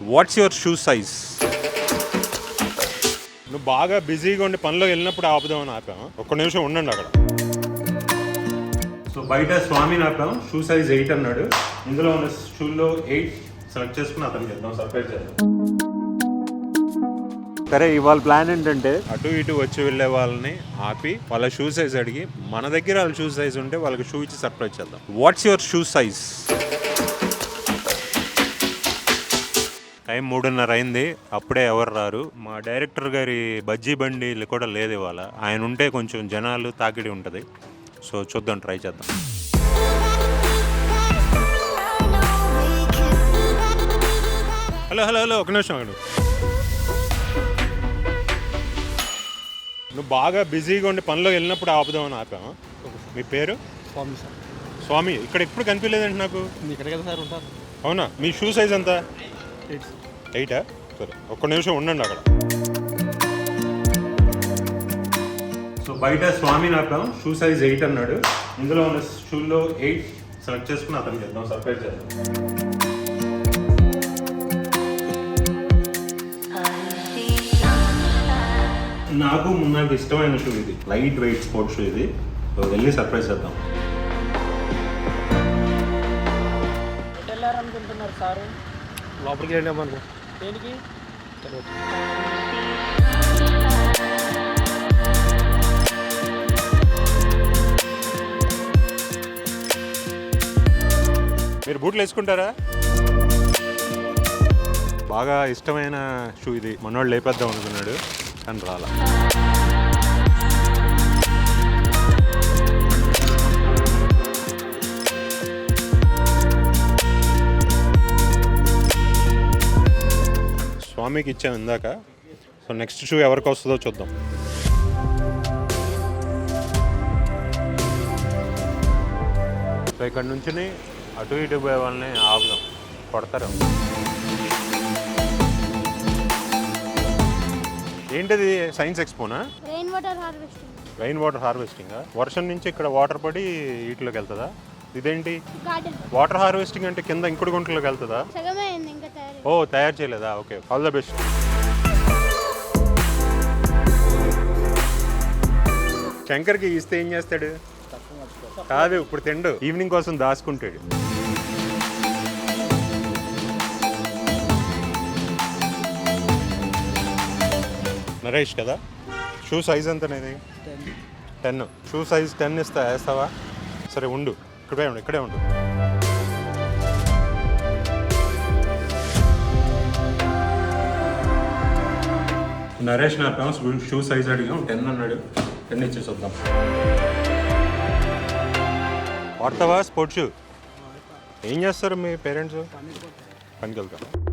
Watts your shoe size నువ్వు బాగా బిజీగా ఉండి పనిలో వెళ్ళినప్పుడు ఆపుదామని ఆపాము ఒక్క నిమిషం ఉండండి అక్కడ. సో బయట స్వామిని ఆపాం. షూ సైజ్ ఎయిట్ అన్నాడు. ఇందులో ఉన్న షూల్లో ఎయిట్ సెలెక్ట్ చేసుకుని అతనికి చేద్దాం సర్ప్రైజ్ చేద్దాం. సరే ఇవాళ ప్లాన్ ఏంటంటే అటు ఇటు వచ్చి వెళ్ళే వాళ్ళని ఆపి వాళ్ళ షూ సైజ్ అడిగి మన దగ్గర వాళ్ళ షూ సైజ్ ఉంటే వాళ్ళకి షూ ఇచ్చి సర్ప్రైజ్ చేద్దాం. What's your shoe size time మూడున్నర అయింది అప్పుడే ఎవరు రారు. మా డైరెక్టర్ గారి బజ్జీ బండి కూడా లేదు ఇవాళ. ఆయన ఉంటే కొంచెం జనాలు తాకిడి ఉంటుంది. సో చూద్దాం ట్రై చేద్దాం. హలో హలో హలో ఒక నిమిషం ఆగండి. నువ్వు బాగా బిజీగా ఉండి పనిలో వెళ్ళినప్పుడు ఆపుదామని ఆపాము మీ పేరు? స్వామి సార్. స్వామి ఇక్కడ ఎప్పుడు కనిపించలేదండి నాకు? ఇక్కడ కదా సార్ ఉంటారు. అవునా? మీ షూ సైజ్ ఎంత? ఎయిట్ సరే. ఒక్క నిమిషం ఉండండి అక్కడ. సో బయట స్వామిని ఆపాం షూ సైజ్ ఎయిట్ అన్నాడు. ఇందులో ఉన్న షూల్లో ఎయిట్ సెలెక్ట్ చేసుకుని అతనికి చేద్దాం సర్ప్రైజ్ చేద్దాం. నాకు నాకు ఇష్టమైన షూ ఇది. లైట్ వెయిట్ స్పోర్ట్స్ షూ ఇది. సో వెళ్ళి సర్ప్రైజ్ చేద్దాం. వెళ్ళారనుకుంటున్నారు సారు? లోపలికి వెళ్ళామనుకో దేనికి? తర్వాత. మీరు బూట్లు వేసుకుంటారా? బాగా ఇష్టమైన షూ ఇది. మనోళ్ళు లేపేద్దాం అనుకున్నాడు కానీ రాలా. స్వామికి ఇచ్చాం ఇందాక. సో నెక్స్ట్ షూ ఎవరికి వస్తుందో చూద్దాం. సో ఇక్కడ నుంచి అటు ఇటు పోయే వాళ్ళని ఆపుదాం. కొడతారు. ఏంటిది? Science ఎక్స్పోనా rain water harvesting rain water harvesting వర్షం నుంచి ఇక్కడ వాటర్ పడి వీటిలోకి వెళ్తుందా? ఇదేంటి? గార్డెన్ వాటర్ హార్వెస్టింగ్ అంటే కింద ఇంకుడు గుంటలోకి వెళ్తుందా? ఓ తయారు చేయలేదా? Okay all the best. శంకర్కి ఇస్తే ఏం చేస్తాడు? కాదు ఇప్పుడు తిండు. ఈవినింగ్ కోసం దాచుకుంటాడు. నరేష్ కదా? షూ సైజ్ ఎంత అనేది టెన్ షూ సైజ్ టెన్ ఇస్తా వేస్తావా? సరే ఉండు. ఇక్కడే ఉండు ఇక్కడే ఉండు. నరేష్ నా పేమస్ షూ సైజ్ అడిగాం టెన్ అన్నాడు. టెన్ ఇచ్చేసి వద్దాం. వాడతావా స్పోర్ట్స్ షూ? ఏం చేస్తారు మీ పేరెంట్స్? పనికి వెళ్తాం